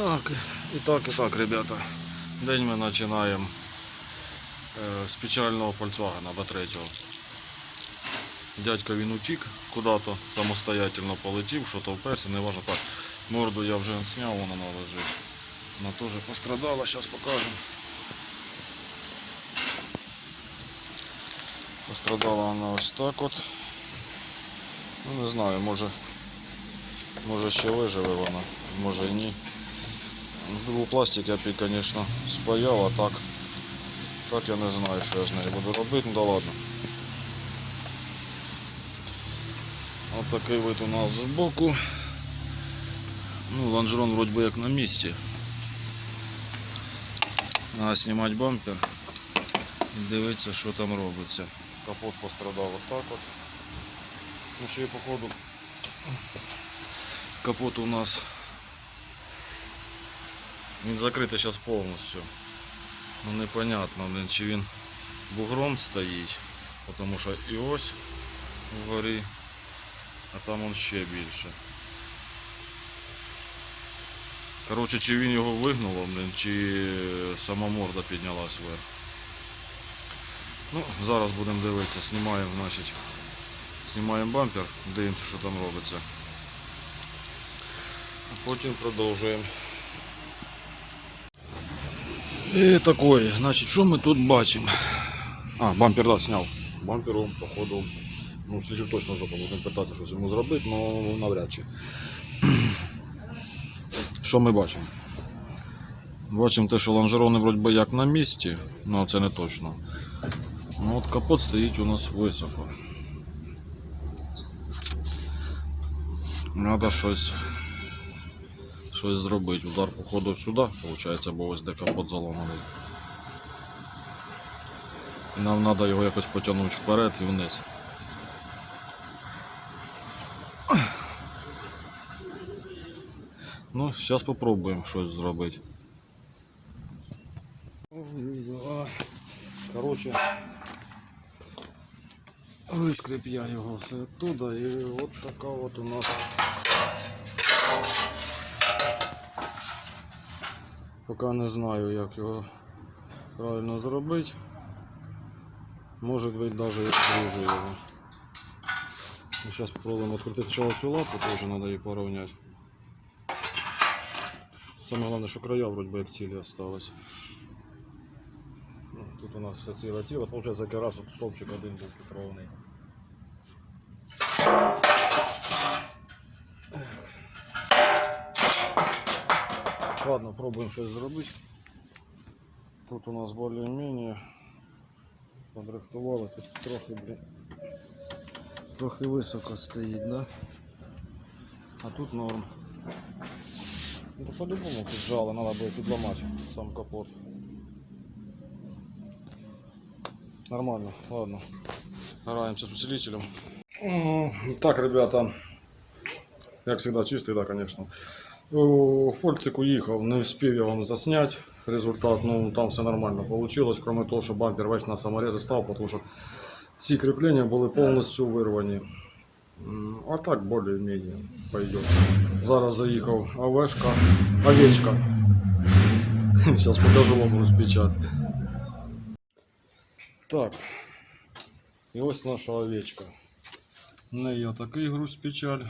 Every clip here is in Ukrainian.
Так, і так, і так, ребята. День ми починаємо е, з печального Volkswagen до третього. Дядько він утік куди-то, самостоятельно полетів, що то вперся, не важно так. Морду я вже зняв, вона лежить. Вона теж пострадала, зараз покажемо. Пострадала вона ось так от. Ну не знаю, може, може ще виживе вона, може і ні. Був пластик я б, її, звісно, спаяв, а так, так я не знаю, що я з нею буду робити, ну да ладно. Ось такий вид у нас збоку. Ну, лонжерон вроді би як на місці. Треба знімати бампер і дивитися, що там робиться. Капот пострадав отак от. Ну ще й походу капот у нас він закритий зараз повністю. Ну непонятно, блин, чи він бугром стоїть, тому що і ось вгорі, а там он ще більше. Коротше, чи він його вигнуло, блин, чи сама морда піднялась вверх. Ну, зараз будемо дивитися, знімаємо, значить, знімаємо бампер, дивимося, що там робиться. А потім продовжуємо. І такое, значить, що ми тут бачимо? А, бампер да, сняв. Бампером, походу. Ну, слідчик точно жопа, будемо питатися щось йому зробити, але навряд чи. Що ми бачимо? Бачимо те, що лонжерони вроді як на місці, але це не точно. Ну от капот стоїть у нас високо. Треба щось щось зробити. Удар походу сюди, виходить, бо ось де капот заломаний. І нам треба його якось потягнути вперед і вниз. Ну, зараз спробуємо щось зробити. Коротше, вишкріп я його все оттуда і от така от у нас Поки не знаю, як його правильно зробити. Може бути навіть відріжу його. Зараз спробуємо відкрутити цю лапу, теж треба її порівняти. Саме головне, що края вроді як цілі осталось. Ну, Тут у нас все ціле ціле, як раз от стовпчик один був підровний. Ладно, пробуємо щось зробити. Тут у нас більш-менш подрихтували, тут трохи, блін, трохи високо стоїть, да? А тут норм. Ну, то по-любому тут жало, треба буде підламати сам капот. Нормально, ладно. Граемся с усилителем. М, Так, ребята, як всегда чистий, да, конечно. У Фольцику їхав, не встиг я вам засняти. Результат, ну там все нормально вийшло, кроме того, що бампер весь на саморези став, тому що ці кріплення були повністю вирвані. А так більш-менш пойдет. Зараз заїхав овешка, овечка. Зараз покажу вам розпечат. Так. І ось наша овечка. В неї отакий груз печаль.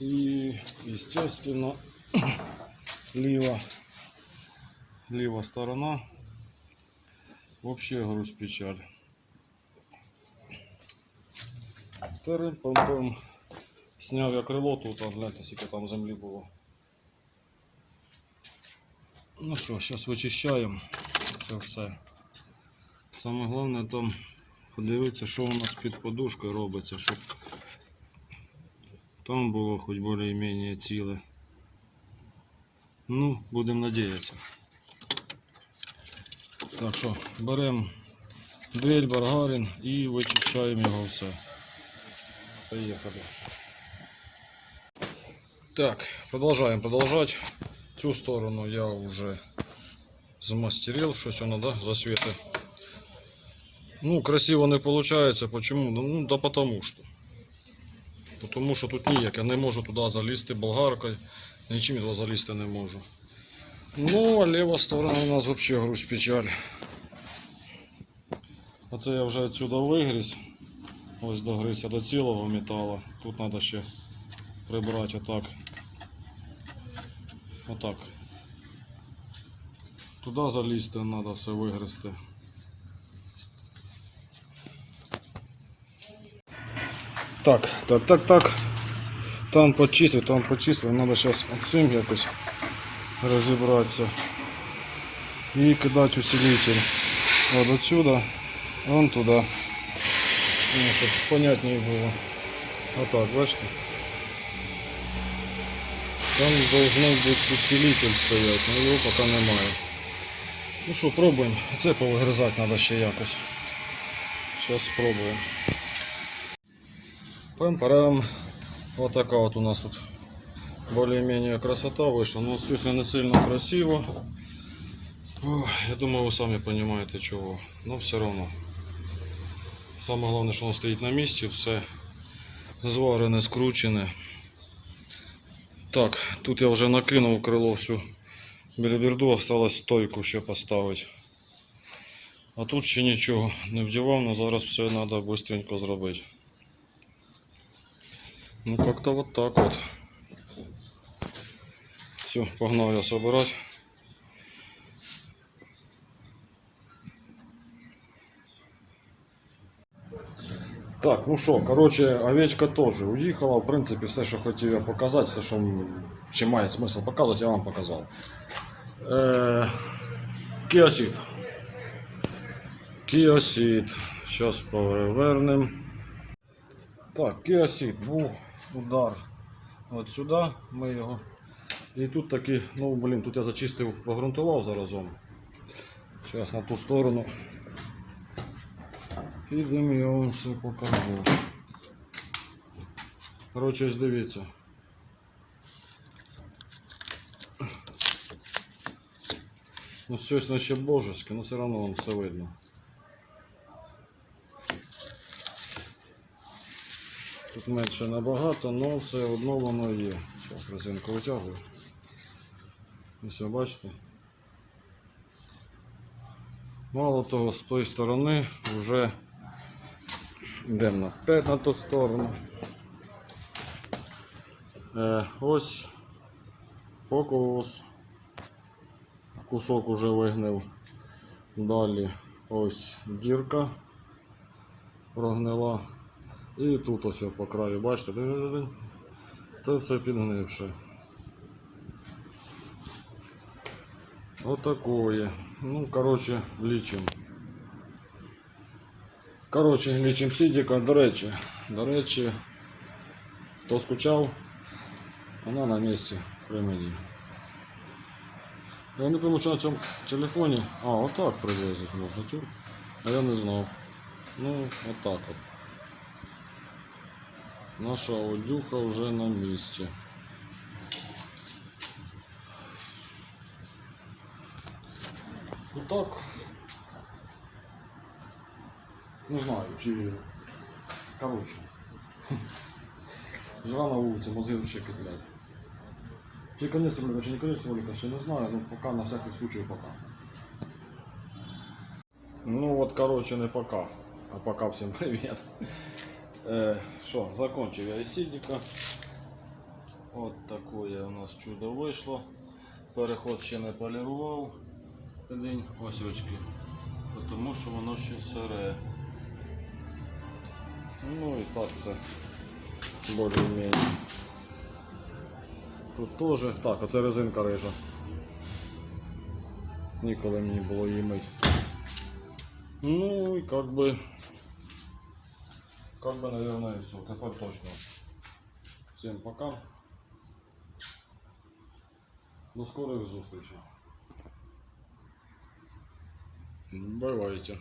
И, естественно, ліва, ліва сторона. Вообще груз печаль. Терем пам пам Сняв я крило тут, а гляньте, скільки там землі було. Ну що, зараз вичищаємо це все. Саме головне там подивитися, що у нас під подушкою робиться, щоб там було хоч більш-менш ціле. Ну, будемо надіятися. Так що, беремо дрель, баргарин і вичищаємо його все. Поїхали. Так, продовжаємо продовжати. Цю сторону я вже змастерил, щось воно, да, засвіти. Ну, красиво не получается. Почему? Ну, да потому что. Тому що тут ніяк, я не можу туди залізти болгаркою, нічим туди залізти не можу. Ну, а ліва сторона у нас взагалі груз печаль. Оце я вже відсюди вигріз. Ось догризся до цілого металу. Тут треба ще прибрати отак. Отак. Туди залізти треба все вигризти. Так, так, так, так. Там почистив, там почистив. Треба зараз цим якось розібратися. І кидати усилитель. От отсюда, вон туди. Ну, щоб понятнее було. Отак, бачите? Там должен бути усилитель стоять, але його поки немає. Ну що, пробуємо. Це повигризати треба ще якось. Зараз спробуємо. Пам-парам. Вот такая вот у нас тут более-менее красота вышла. Но все не сильно красиво. Я думаю, вы сами понимаете чего. Но все равно. Саме головне, що воно стоїть на місці, все зварене, скручене. Так, тут я вже накинув крило всю біліберду, осталось стойку ще поставити. А тут ще нічого не вдівав, але зараз все треба швидко зробити. Ну как-то вот так вот. Все, погнал я собирать. Так, ну що, короче, овечка теж уїхала. В принципі, все, що хотів я показати, все, м- чи має смисл показувати, я вам показав. Е, Кіосід. Зараз повернемо. Так, кіосід був удар от сюди, ми його. І тут таки, ну блін, тут я зачистив, погрунтував заразом. Зараз на ту сторону. Підемо я вам все покажу. Коротше, ось дивіться. Ну щось наче божеське, але все одно вам все видно. Тут менше набагато, але все одно воно є. Зараз резинку витягую. Ось ви бачите. Мало того, з тої сторони вже йдемо наперед на ту сторону. Е, ось фокус. Кусок уже вигнив. Далі ось дірка прогнила. І тут ось по краю, бачите, дин-дин-дин. це все підгнивше. Отакое. Ну, короче, лічим. Короче, лічим сідіка, до речі. До речі, хто скучав, вона на місці при мені. Я не пойму, що на цьому телефоні. А, отак привезти можна. Тю. А я не знав. Ну, отак от. Наша аудюха вже на місці. Отак. Не знаю, чи. Короче. Жара на вулиці, мозги вообще кидать. Чи конец ролика, чи не конец ролика, ще не знаю, ну пока на всякий случай пока. Ну вот, короче, не пока. А пока всем привет. Е, Що, закончив я із. От у нас чудо вийшло. Переход ще не полірував. День ось очки. Тому що воно ще сире. Ну і так все більш-менш. Тут теж. Так, оце резинка рижа. Ніколи мені було її мить. Ну і как би. Как бы, наверное, и все. Тепер точно. Всем пока. До скорых зустрічей. Бувайте.